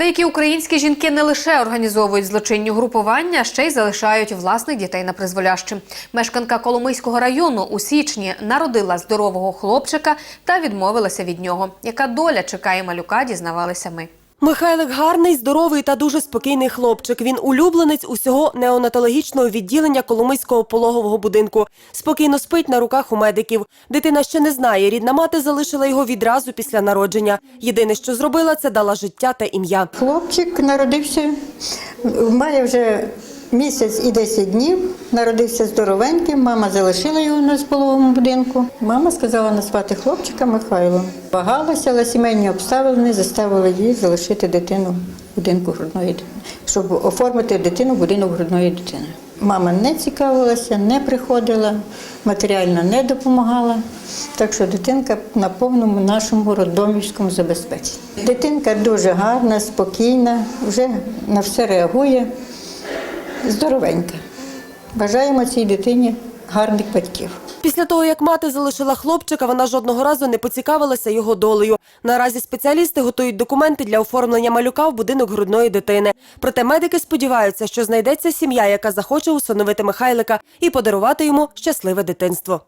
Деякі українські жінки не лише організовують злочинні групування, ще й залишають власних дітей на призволяще. Мешканка Коломийського району у січні народила здорового хлопчика та відмовилася від нього. Яка доля чекає малюка, дізнавалися ми. Михайлик гарний, здоровий та дуже спокійний хлопчик. Він улюбленець усього неонатологічного відділення Коломийського пологового будинку. Спокійно спить на руках у медиків. Дитина ще не знає. Рідна мати залишила його відразу після народження. Єдине, що зробила, це дала життя та ім'я. Хлопчик народився, має вже місяць і 10 днів, народився здоровеньким, мама залишила його на споловому будинку. Мама сказала назвати хлопчика Михайлом. Вагалася, але сімейні обставини заставили її залишити дитину в будинку грудної дитини, щоб оформити дитину в будинок грудної дитини. Мама не цікавилася, не приходила, матеріально не допомагала. Так що дитинка на повному нашому роддомівському забезпеченні. Дитинка дуже гарна, спокійна, вже на все реагує, здоровенька. Бажаємо цій дитині гарних батьків. Після того, як мати залишила хлопчика, вона жодного разу не поцікавилася його долею. Наразі спеціалісти готують документи для оформлення малюка в будинок грудної дитини. Проте медики сподіваються, що знайдеться сім'я, яка захоче усиновити Михайлика і подарувати йому щасливе дитинство.